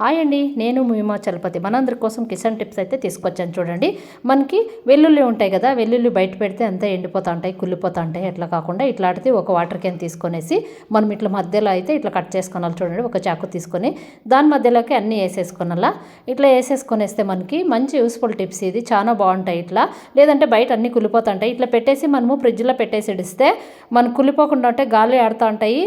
Hi అండి నేను మీమా చలపతి. మనందరి కోసం కిసాన్ టిప్స్ అయితే తీసుకొచ్చాను చూడండి. మనకి వెల్లుల్లి ఉంటాయి కదా వెల్లుల్లి బయట పెడితే అంతా ఎండిపోతా ఉంటాయి కుళ్ళిపోతూ ఉంటాయి. అట్లా కాకుండా ఇట్లాంటిది ఒక వాటర్ క్యాన్ తీసుకొనేసి మనం ఇట్లా మధ్యలో అయితే ఇట్లా కట్ చేసుకోవాలి చూడండి ఒక చాకు తీసుకొని. దాని మధ్యలోకి అన్నీ వేసేసుకున్నలా? ఇట్లా వేసేసుకొనేస్తే మనకి మంచి యూస్ఫుల్ టిప్స్ ఇది. చాలా బాగుంటాయి ఇట్లా. లేదంటే బయట అన్నీ కుళ్ళిపోతుంటాయి ఇట్లా పెట్టేసి మనము ఫ్రిడ్జ్లో పెట్టేసి ఇడిస్తే మనం కుళ్ళిపోకుండా ఉంటే గాలి ఆడుతూ ఉంటాయి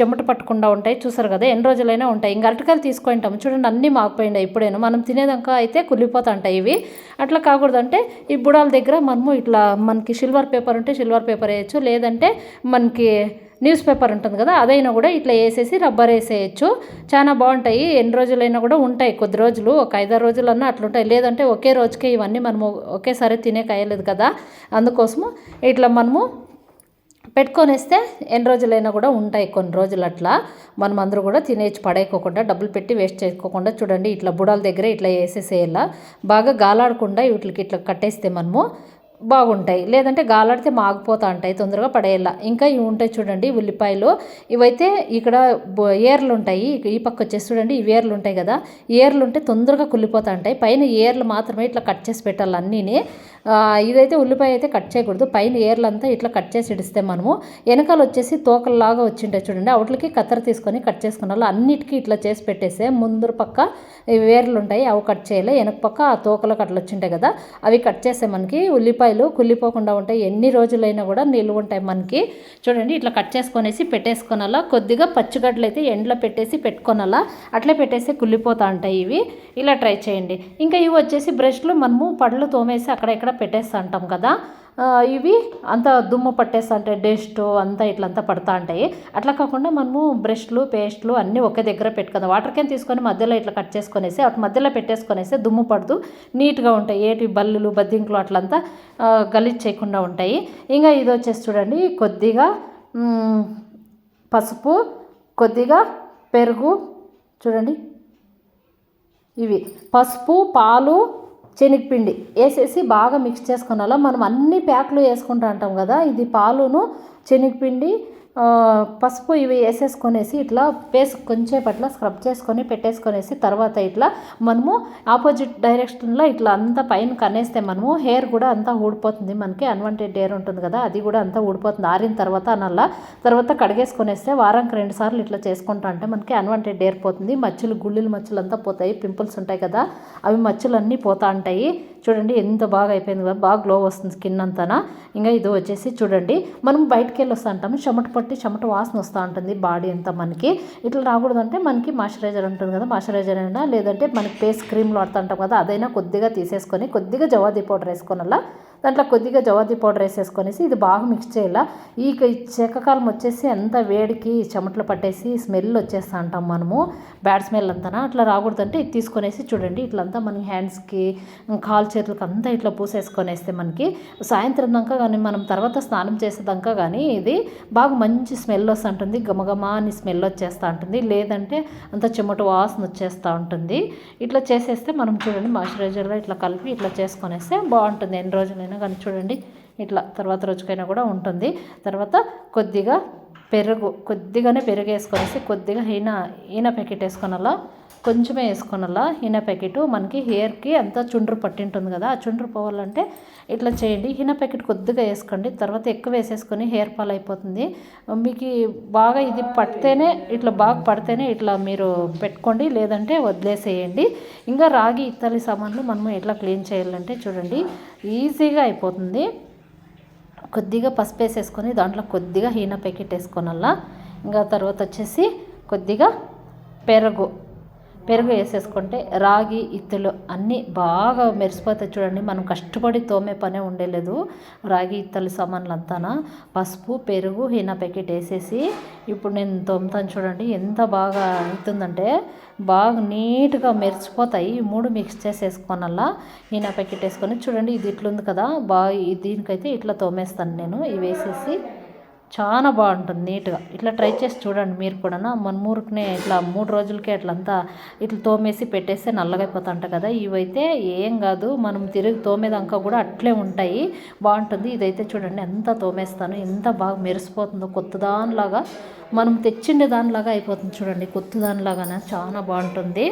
చెమట పట్టకుండా ఉంటాయి. చూసారు కదా ఎన్ని రోజులైనా ఉంటాయి. ఇంకా అరటికాయలు తీసుకుంటాము చూడండి అన్నీ మాగిపోయినాయి. ఇప్పుడేను. మనం తినేదాకా అయితే కుళ్ళిపోతుంటాయి ఇవి. అట్లా కాకూడదంటే ఈ బుడాల దగ్గర మనము ఇట్లా మనకి సిల్వర్ పేపర్ ఉంటే సిల్వర్ పేపర్ వేయచ్చు. లేదంటే మనకి న్యూస్ పేపర్ ఉంటుంది కదా అదైనా కూడా ఇట్లా వేసేసి రబ్బర్ వేసేయచ్చు. చాలా బాగుంటాయి. ఎన్ని రోజులైనా కూడా ఉంటాయి. కొద్ది రోజులు ఒక ఐదారు రోజులన్నా అట్లుంటాయి. లేదంటే ఒకే రోజుకే ఇవన్నీ మనము ఒకేసారి తినే కాయలేదు కదా. అందుకోసము ఇట్లా మనము పెట్టుకొనేస్తే ఎన్ని రోజులైనా కూడా ఉంటాయి కొన్ని రోజులు అట్లా. మనం అందరూ కూడా తినేసి పడేయకోకుండా డబ్బులు పెట్టి వేస్ట్ చేసుకోకుండా చూడండి ఇట్లా బుడాల దగ్గర ఇట్లా వేసేసేయాలా. బాగా గాలాడకుండా వీటికి ఇట్లా కట్టేస్తే మనము బాగుంటాయి. లేదంటే గాలాడితే మాగిపోతూ ఉంటాయి తొందరగా పడేయాల. ఇంకా ఇవి ఉంటాయి చూడండి ఉల్లిపాయలు. ఇవైతే ఇక్కడ ఏర్లు ఉంటాయి. ఈ పక్క వచ్చేసి చూడండి ఇవి ఏర్లు ఉంటాయి కదా. ఏర్లు ఉంటే తొందరగా కుళ్ళిపోతా ఉంటాయి. పైన ఏర్లు మాత్రమే ఇట్లా కట్ చేసి పెట్టాలి అన్నీని. ఇదైతే ఉల్లిపాయ అయితే కట్ చేయకూడదు. పైన ఏర్లంతా ఇట్లా కట్ చేసి ఇడిస్తే మనము వెనకాల వచ్చేసి తోకల్లాగా వచ్చింటాయి చూడండి వాటికి కత్తెర తీసుకొని కట్ చేసుకున్న అన్నిటికీ ఇట్లా చేసి పెట్టేస్తే ముందర పక్క వేర్లు ఉంటాయి అవి కట్ చేయాలి. వెనక పక్క ఆ తోకలకు అట్లా వచ్చింటాయి కదా అవి కట్ చేస్తే మనకి ఉల్లిపాయలు కుళ్ళిపోకుండా ఉంటాయి. ఎన్ని రోజులైనా కూడా నిల్వ ఉంటాయి మనకి. చూడండి ఇట్లా కట్ చేసుకొనేసి పెట్టేసుకొనాలా కొద్దిగా పచ్చిగడ్డలు అయితే ఎండలో పెట్టేసి పెట్టుకొనాలా అట్లే పెట్టేసి కుళ్ళిపోతా ఉంటాయి ఇవి. ఇలా ట్రై చేయండి. ఇంకా ఇవి వచ్చేసి బ్రష్లు మనము పళ్ళు తోమేసి అక్కడ ఇక్కడ పెట్టేస్తా ఉంటాం కదా. ఇవి అంత దుమ్ము పట్టేస్తా అంటే డస్ట్ అంతా ఇట్లంతా పడతా ఉంటాయి. అట్లా కాకుండా మనము బ్రష్లు పేస్ట్లు అన్నీ ఒకే దగ్గర పెట్టుకుందాం. వాటర్ క్యాన్ తీసుకొని మధ్యలో ఇట్లా కట్ చేసుకొనేసి అటు మధ్యలో పెట్టేసుకొనేసి దుమ్ము పడుతూ నీట్గా ఉంటాయి. ఏటి బల్లులు బద్దింకులు అట్లంతా గలీజ్ చేయకుండా ఉంటాయి. ఇంకా ఇది వచ్చేసి చూడండి కొద్దిగా పసుపు కొద్దిగా పెరుగు చూడండి. ఇవి పసుపు పాలు శనగపిండి వేసేసి బాగా మిక్స్ చేసుకున్నాలో మనం అన్ని ప్యాక్లు వేసుకుంటూ ఉంటాం కదా ఇది పాలును శనగపిండి పసుపు ఇవి వేసేసుకొనేసి ఇట్లా పేస్ కొంచెం పట్ల స్క్రబ్ చేసుకొని పెట్టేసుకొనేసి తర్వాత ఇట్లా మనము ఆపోజిట్ డైరెక్షన్లో ఇట్లా అంతా పైన కనేస్తే మనము హెయిర్ కూడా అంతా ఊడిపోతుంది. మనకి అన్వాంటెడ్ హెయిర్ ఉంటుంది కదా అది కూడా అంతా ఊడిపోతుంది. ఆరిన తర్వాత అనల్లా తర్వాత కడిగేసుకొనేస్తే వారానికి రెండు సార్లు ఇట్లా చేసుకుంటా అంటే మనకి అన్వాంటెడ్ హెయిర్ పోతుంది. మచ్చలు గుళ్ళిలు మచ్చలు అంతా పోతాయి పింపుల్స్ ఉంటాయి కదా అవి మచ్చలు అన్నీ పోతా ఉంటాయి. చూడండి ఎంత బాగా అయిపోయింది కదా బాగా గ్లో వస్తుంది స్కిన్ అంతా ఇంకా ఇది వచ్చేసి చూడండి మనం బయటకు వెళ్ళి వస్తూ ఉంటాము చెమట పట్టి చెమట వాసన వస్తూ ఉంటుంది బాడీ అంతా మనకి. ఇట్లా రాకూడదంటే మనకి మాయిశ్చరైజర్ ఉంటుంది కదా మాయిశ్చరైజర్ అయినా లేదంటే మనకి ఫేస్ క్రీమ్లు వాడుతుంటాం కదా అదైనా కొద్దిగా తీసేసుకొని కొద్దిగా జవాది పౌడర్ వేసుకోనల్లా దాంట్లో కొద్దిగా జవాది పౌడర్ వేసేసుకొనేసి ఇది బాగా మిక్స్ చేయాల. ఈ చెక్కకాలం వచ్చేసి అంత వేడికి చెమటలు పట్టేసి స్మెల్ వచ్చేస్తా అంటాం మనము బ్యాడ్ స్మెల్ అంతా అట్లా రాకూడదంటే ఇది తీసుకొనేసి చూడండి ఇట్లంతా మన హ్యాండ్స్కి కాల్ చేతులకు అంతా ఇట్లా పూసేసుకొనేస్తే మనకి సాయంత్రం దాకా కానీ మనం తర్వాత స్నానం చేసేదాకా కానీ ఇది బాగా మంచి స్మెల్ వస్తుంటుంది. గమగమ అని స్మెల్ వచ్చేస్తూ ఉంటుంది. లేదంటే అంత చెమట వాసన వచ్చేస్తూ ఉంటుంది. ఇట్లా చేసేస్తే మనం చూడండి మాయిశ్చరైజర్లో ఇట్లా కలిపి ఇట్లా చేసుకొనేస్తే బాగుంటుంది. ఎన్ని రోజులైనా కానీ చూడండి ఇట్లా తర్వాత రోజుకైనా కూడా ఉంటుంది. తర్వాత కొద్దిగా పెరుగు కొద్దిగానే పెరుగు వేసుకొనేసి కొద్దిగా హీన హీన ప్యాకెట్ వేసుకొనలా? కొంచెమే వేసుకొనలా? హీన ప్యాకెట్. మనకి హెయిర్కి అంతా చుండ్రు పట్టింటుంది కదా ఆ చుండ్రు పోవాలంటే ఇట్లా చేయండి. హీన ప్యాకెట్ కొద్దిగా వేసుకోండి. తర్వాత ఎక్కువ వేసేసుకొని హెయిర్ ఫాల్ అయిపోతుంది. మీకు బాగా ఇది పడితేనే ఇట్లా బాగా పడితేనే ఇట్లా మీరు పెట్టుకోండి. లేదంటే వదిలేసేయండి. ఇంకా రాగి ఇత్తలి సామాన్లు మనము ఎట్లా క్లీన్ చేయాలంటే చూడండి. ఈజీగా అయిపోతుంది. కొద్దిగా పసుపు వేసేసుకొని దాంట్లో కొద్దిగా హీన ప్యాకెట్ వేసుకోనల్లా ఇంకా తర్వాత వచ్చేసి కొద్దిగా పెరుగు. పెరుగు వేసేసుకుంటే రాగి ఇత్తులు అన్నీ బాగా మెరిసిపోతాయి చూడండి. మనం కష్టపడి తోమే పనే ఉండలేదు. రాగి ఇత్తలు సామాన్లు అంతానా పసుపు పెరుగు హీనా ప్యాకెట్ వేసేసి ఇప్పుడు నేను తోముతాను చూడండి. ఎంత బాగా అవుతుందంటే బాగా నీట్గా మెరిచిపోతాయి ఈ మూడు మిక్స్ చేసేసుకోనల్లా హీనా ప్యాకెట్ వేసుకొని చూడండి. ఇది ఇట్లుంది కదా బాగా దీనికైతే ఇట్లా తోమేస్తాను నేను. ఇవి వేసేసి చాలా బాగుంటుంది నీట్గా. ఇట్లా ట్రై చేసి చూడండి మీరు కూడా మన ఊరికినే ఇట్లా మూడు రోజులకే అట్లంతా ఇట్లా తోమేసి పెట్టేస్తే నల్లగైపోతుంట కదా. ఇవైతే ఏం కాదు. మనం తిరిగి తోమేదాకా కూడా అట్లే ఉంటాయి. బాగుంటుంది. ఇదైతే చూడండి ఎంత తోమేస్తాను ఎంత బాగా మెరిసిపోతుందో కొత్త దానిలాగా. మనం తెచ్చిండే దానిలాగా అయిపోతుంది చూడండి. కొత్త దానిలాగానే చాలా బాగుంటుంది.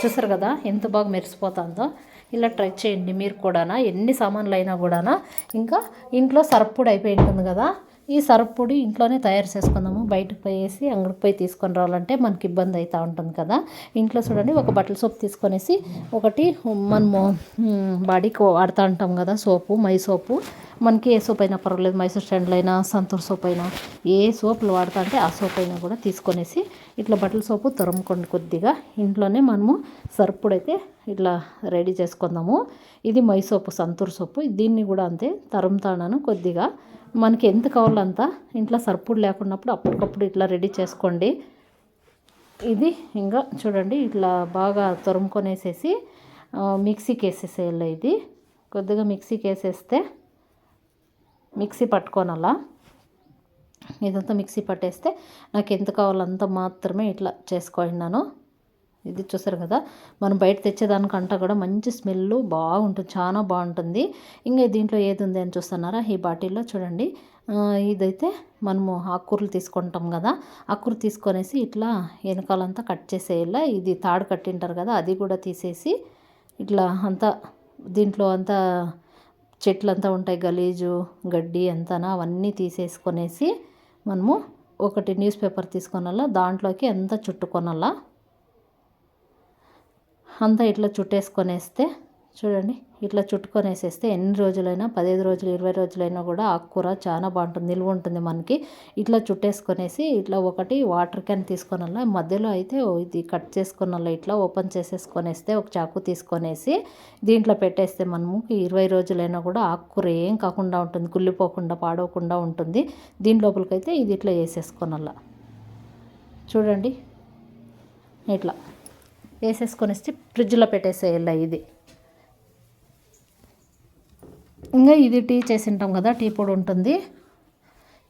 చూసారు కదా ఎంత బాగా మెరిసిపోతుందో. ఇలా ట్రై చేయండి మీరు కూడానా. ఎన్ని సామాన్లు అయినా కూడానా. ఇంకా ఇంట్లో సరప్పుడు అయిపోయి ఉంటుంది కదా. ఈ సరప్పొడి ఇంట్లోనే తయారు చేసుకుందాము. బయటకు పోయేసి అంగడికి పోయి తీసుకొని రావాలంటే మనకి ఇబ్బంది అవుతూ ఉంటుంది కదా. ఇంట్లో చూడండి ఒక బట్టల సోప్ తీసుకొనేసి ఒకటి మనము బాడీకి వాడుతూ ఉంటాం కదా సోపు మై సోపు. మనకి ఏ సోప్ అయినా పర్వాలేదు మైసూర్ స్టాండ్లో అయినా సంతూర్ సోప్ అయినా. ఏ సోపులు వాడతా అంటే ఆ సోప్ అయినా కూడా తీసుకొనేసి ఇట్లా బట్టల సోపు తురముకోండి కొద్దిగా. ఇంట్లోనే మనము సర్పుడైతే ఇట్లా రెడీ చేసుకుందాము. ఇది మై సోపు సంతూర్ సోపు. దీన్ని కూడా అంతే తరుముతాను కొద్దిగా. మనకి ఎంత కావాలో అంత ఇంట్లో సర్పుడు లేకున్నప్పుడు అప్పటికప్పుడు ఇట్లా రెడీ చేసుకోండి. ఇది ఇంకా చూడండి ఇట్లా బాగా తురుముకొనేసేసి మిక్సీకి వేసేసేయాలి ఇది. కొద్దిగా మిక్సీకి వేసేస్తే మిక్సీ పట్టుకోనలా? ఇదంతా మిక్సీ పట్టేస్తే నాకు ఎంత కావాలంతా మాత్రమే ఇట్లా చేసుకున్నాను ఇది చూసారు కదా? మనం బయట తెచ్చేదానికంట కూడా మంచి స్మెల్ బాగుంటుంది చాలా బాగుంటుంది. ఇంకా దీంట్లో ఏది ఉంది అని చూస్తున్నారా? ఈ బాటిల్లో చూడండి. ఇదైతే మనము ఆకుకూరలు తీసుకుంటాం కదా. ఆకుకూర తీసుకొనేసి ఇట్లా వెనకాలంతా కట్ చేసేయాల? ఇది తాడు కట్టింటారు కదా అది కూడా తీసేసి ఇట్లా అంతా దీంట్లో అంతా చెట్లంతా ఉంటాయి గలీజు గడ్డి అంతానా అవన్నీ తీసేసుకొనేసి మనము ఒకటి న్యూస్ పేపర్ తీసుకొనాలా? దాంట్లోకి అంతా చుట్టుకొనాలా? అంతా ఇట్లా చుట్టేసుకొనేస్తే చూడండి ఇట్లా చుట్టుకొనేసేస్తే ఎన్ని రోజులైనా పదిహేను రోజులు ఇరవై రోజులైనా కూడా ఆకుకూర చాలా బాగుంటుంది నిల్వ ఉంటుంది మనకి. ఇట్లా చుట్టేసుకొనేసి ఇట్లా ఒకటి వాటర్ క్యాన్ తీసుకొనాల మధ్యలో అయితే ఇది కట్ చేసుకొనల్లా ఇట్లా ఓపెన్ చేసేసుకొనేస్తే ఒక చాకు తీసుకొనేసి దీంట్లో పెట్టేస్తే మనము ఇరవై రోజులైనా కూడా ఆకుకూర ఏం కాకుండా ఉంటుంది కుళ్ళిపోకుండా పాడవకుండా ఉంటుంది. దీని లోపలికైతే ఇది ఇట్లా వేసేసుకోనాల. చూడండి ఇట్లా. వేసేసుకొని ఫ్రిడ్జ్లో పెట్టేసేయాలి ఇది. ఇంకా ఇది టీ చేసి ఉంటాం కదా టీ పొడి ఉంటుంది.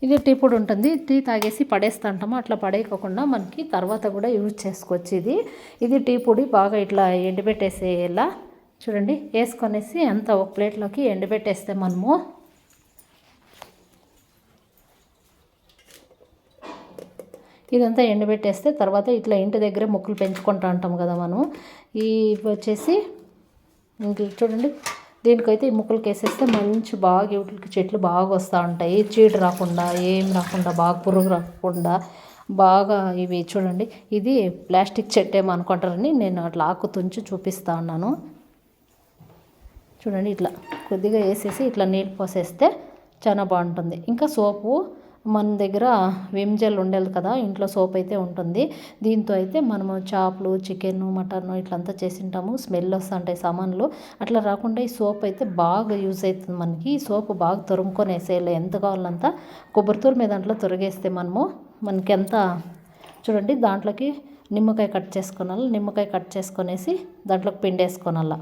ఇది టీ పొడి ఉంటుంది. టీ తాగేసి పడేస్తుంటాము అట్లా పడేయకుండా మనకి తర్వాత కూడా యూజ్ చేసుకోవచ్చు ఇది. ఇది టీ పొడి బాగా ఇట్లా ఎండబెట్టేసేయాల చూడండి వేసుకొనేసి అంత ఒక ప్లేట్లోకి ఎండబెట్టేస్తే మనము ఇదంతా ఎండబెట్టేస్తే తర్వాత ఇట్లా ఇంటి దగ్గరే మొక్కలు పెంచుకుంటూ ఉంటాం కదా మనం ఈ వచ్చేసి ఇంకా చూడండి దీనికైతే ఈ ముక్కలకి వేసేస్తే మంచి బాగా వీటికి చెట్లు బాగా వస్తూ ఉంటాయి. చీడు రాకుండా ఏం రాకుండా బాగా పురుగు రాకుండా బాగా ఇవి చూడండి. ఇది ప్లాస్టిక్ చెట్టు ఏమో అనుకుంటారని నేను అట్లా ఆకు తుంచి చూపిస్తా ఉన్నాను. చూడండి ఇట్లా కొద్దిగా వేసేసి ఇట్లా నీళ్ళు పోసేస్తే చాలా బాగుంటుంది. ఇంకా సోపు మన దగ్గర విమ్ జెల్ ఉండేది కదా ఇంట్లో సోప్ అయితే ఉంటుంది. దీంతో అయితే మనము చేపలు చికెన్ మటన్ ఇట్లంతా చేసింటాము స్మెల్ వస్తుంటాయి సామాన్లు. అట్లా రాకుండా ఈ సోప్ అయితే బాగా యూజ్ అవుతుంది మనకి. ఈ సోప్ బాగా తురుముకొని వేసేయాలి ఎంత కావాలంత కొబ్బరితూరు మీద దాంట్లో తొరిగేస్తే మనము మనకి ఎంత చూడండి దాంట్లోకి నిమ్మకాయ కట్ చేసుకోనాలి నిమ్మకాయ కట్ చేసుకొనేసి దాంట్లోకి పిండేసుకోనాల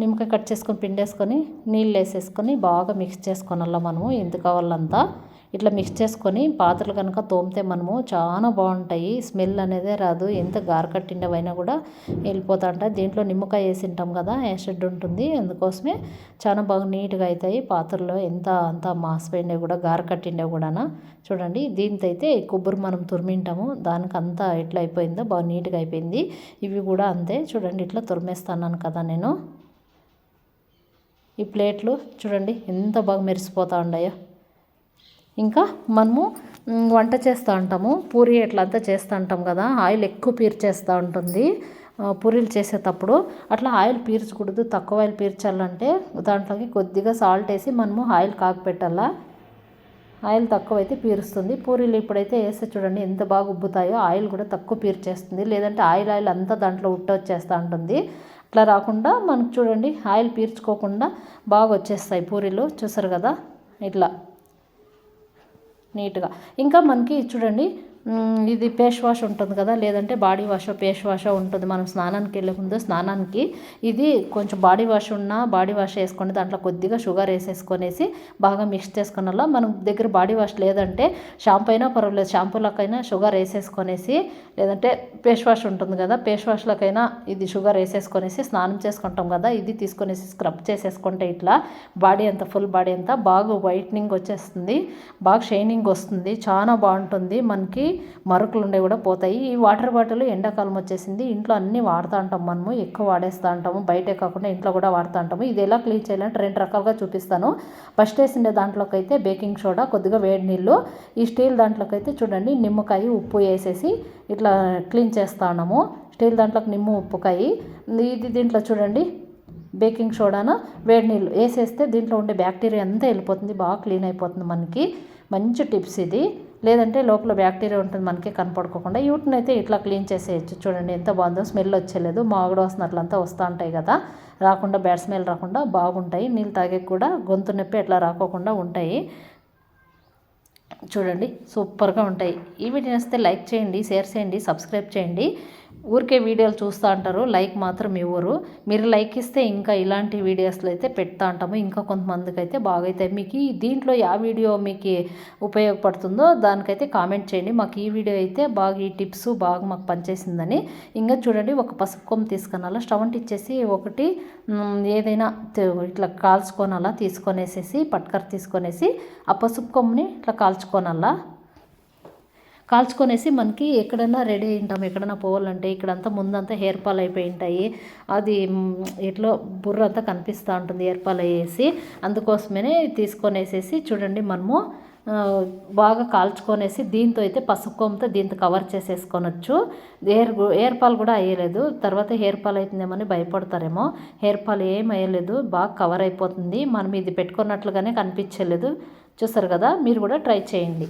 నిమ్మకాయ కట్ చేసుకొని పిండేసుకొని నీళ్ళు వేసేసుకొని బాగా మిక్స్ చేసుకోనల్లా మనము. ఎంత కావాలంతా? ఇట్లా మిక్స్ చేసుకొని పాత్రలు కనుక తోమితే మనము చాలా బాగుంటాయి. స్మెల్ అనేదే రాదు. ఎంత గార కట్టిండవైనా కూడా వెళ్ళిపోతా ఉంటాయి దీంట్లో నిమ్మకాయ వేసి ఉంటాం కదా యాసిడ్ ఉంటుంది. అందుకోసమే చాలా బాగా నీట్గా అవుతాయి పాత్రలో. ఎంత అంత మాసిపోయినవి కూడా గార కట్టిండే కూడానా? చూడండి దీంతో అయితే కొబ్బరి మనం తురిమింటాము. దానికి అంతా ఎట్లా అయిపోయిందో బాగా నీట్గా అయిపోయింది. ఇవి కూడా అంతే. చూడండి ఇట్లా తురిమేస్తాను కదా నేను. ఈ ప్లేట్లు చూడండి ఎంత బాగా మెరిసిపోతూ ఉన్నాయో. ఇంకా మనము వంట చేస్తూ ఉంటాము. పూరి ఎట్లా అంతా చేస్తూ ఉంటాం కదా. ఆయిల్ ఎక్కువ పీర్చేస్తూ ఉంటుంది. పూరీలు చేసేటప్పుడు అట్లా ఆయిల్ పీల్చకూడదు తక్కువ ఆయిల్ పీల్చాలంటే దాంట్లోకి కొద్దిగా సాల్ట్ వేసి మనము ఆయిల్ కాకపెట్టాలా ఆయిల్ తక్కువ అయితే పీరుస్తుంది. పూరీలు ఇప్పుడైతే వేస్తే చూడండి ఎంత బాగా ఉబ్బుతాయో ఆయిల్ కూడా తక్కువ పీర్చేస్తుంది. లేదంటే ఆయిల్ ఆయిల్ అంతా దాంట్లో ఉట్ట వచ్చేస్తూ ఉంటుంది. ఇట్లా రాకుండా మనకు చూడండి ఆయిల్ పీల్చుకోకుండా బాగా వచ్చేస్తాయి పూరీలు చూసారు కదా? ఇట్లా. నీట్గా. ఇంకా మనకి చూడండి ఇది పేష్ వాష్ ఉంటుంది కదా లేదంటే బాడీ వాష్ పేష్ వాష్ ఉంటుంది మనం స్నానానికి వెళ్ళే ముందు స్నానానికి. ఇది కొంచెం బాడీ వాష్ ఉన్నా బాడీ వాష్ వేసుకొని దాంట్లో కొద్దిగా షుగర్ వేసేసుకొనేసి బాగా మిక్స్ చేసుకున్నలా మనం దగ్గర బాడీ వాష్ లేదంటే షాంపూ అయినా పర్వాలేదు షాంపూలకైనా షుగర్ వేసేసుకొనేసి లేదంటే పేష్ వాష్ ఉంటుంది కదా పేష్ వాష్లకైనా ఇది షుగర్ వేసేసుకొనేసి స్నానం చేసుకుంటాం కదా ఇది తీసుకొనేసి స్క్రబ్ చేసేసుకుంటే ఇట్లా బాడీ అంతా ఫుల్ బాడీ అంతా బాగా వైట్నింగ్ వచ్చేస్తుంది బాగా షైనింగ్ వస్తుంది చాలా బాగుంటుంది. మనకి మరకలు ఉండేవి కూడా పోతాయి. ఈ వాటర్ బాటిల్ ఎండాకాలం వచ్చేసింది. ఇంట్లో అన్నీ వాడుతూ ఉంటాం మనము. ఎక్కువ వాడేస్తూ ఉంటాము. బయటే కాకుండా ఇంట్లో కూడా వాడుతూ ఉంటాము. ఇది ఎలా క్లీన్ చేయాలంటే రెండు రకాలుగా చూపిస్తాను. ఫస్ట్ వేసిండే దాంట్లోకి అయితే బేకింగ్ సోడా కొద్దిగా వేడి నీళ్ళు. ఈ స్టీల్ దాంట్లోకి అయితే చూడండి నిమ్మకాయ ఉప్పు వేసేసి ఇట్లా క్లీన్ చేస్తా ఉన్నాము. స్టీల్ దాంట్లోకి నిమ్మ ఉప్పుకాయి ఇది దీంట్లో చూడండి బేకింగ్ సోడాను వేడి నీళ్ళు వేసేస్తే దీంట్లో ఉండే బ్యాక్టీరియా అంతా వెళ్ళిపోతుంది. బాగా క్లీన్ అయిపోతుంది మనకి. మంచి టిప్స్ ఇది. లేదంటే లోపల బ్యాక్టీరియా ఉంటుంది మనకి కనపడుకోకుండా వీటిని అయితే ఇట్లా క్లీన్ చేసేయచ్చు. చూడండి ఎంత బాగుందో స్మెల్ వచ్చేలేదు. మాగుడు వస్తున్నట్లంతా వస్తూ ఉంటాయి కదా. రాకుండా బ్యాడ్ స్మెల్ రాకుండా బాగుంటాయి. నీళ్ళు తాగే కూడా గొంతు నొప్పి ఎట్లా రాకోకుండా ఉంటాయి. చూడండి సూపర్గా ఉంటాయి. ఈ వీడియో వస్తే లైక్ చేయండి షేర్ చేయండి సబ్స్క్రైబ్ చేయండి. ఊరికే వీడియోలు చూస్తూ ఉంటారు లైక్ మాత్రం ఇవ్వరు. మీరు లైక్ ఇస్తే ఇంకా ఇలాంటి వీడియోస్లో అయితే పెడతా ఉంటాము ఇంకా కొంతమందికి అయితే బాగైతే మీకు దీంట్లో ఆ వీడియో మీకు ఉపయోగపడుతుందో దానికైతే కామెంట్ చేయండి. మాకు ఈ వీడియో అయితే బాగా ఈ టిప్స్ బాగా మాకు పనిచేసిందని. ఇంకా చూడండి ఒక పసుపు కొమ్మ తీసుకున్నాలా స్టవ్ ఇచ్చేసి ఒకటి ఏదైనా ఇట్లా కాల్చుకోనాలా తీసుకొనేసేసి పట్కర తీసుకొనేసి ఆ పసుపు కొమ్మని ఇట్లా కాల్చుకోనాలా. కాల్చుకొనేసి మనకి ఎక్కడైనా రెడీ అయి ఉంటాం. ఎక్కడైనా పోవాలంటే ఇక్కడంతా ముందంతా హెయిర్ ఫాల్ అయిపోయి ఉంటాయి. అది ఎట్లో బుర్ర అంతా కనిపిస్తూ ఉంటుంది హెయిర్ ఫాల్ అయ్యేసి. అందుకోసమనే తీసుకొనేసేసి చూడండి మనము బాగా కాల్చుకొనేసి దీంతో అయితే పసుపు కొమ్మతో దీంతో కవర్ చేసేసుకొనొచ్చు. హెయిర్ హెయిర్ ఫాల్ కూడా అయ్యలేదు. తర్వాత హెయిర్ ఫాల్ అవుతుందేమని భయపడతారేమో. హెయిర్ ఫాల్ ఏం అయ్యలేదు. బాగా కవర్ అయిపోతుంది. మనం ఇది పెట్టుకున్నట్లుగానే కనిపించలేదు. చూస్తారు కదా? మీరు కూడా ట్రై చేయండి.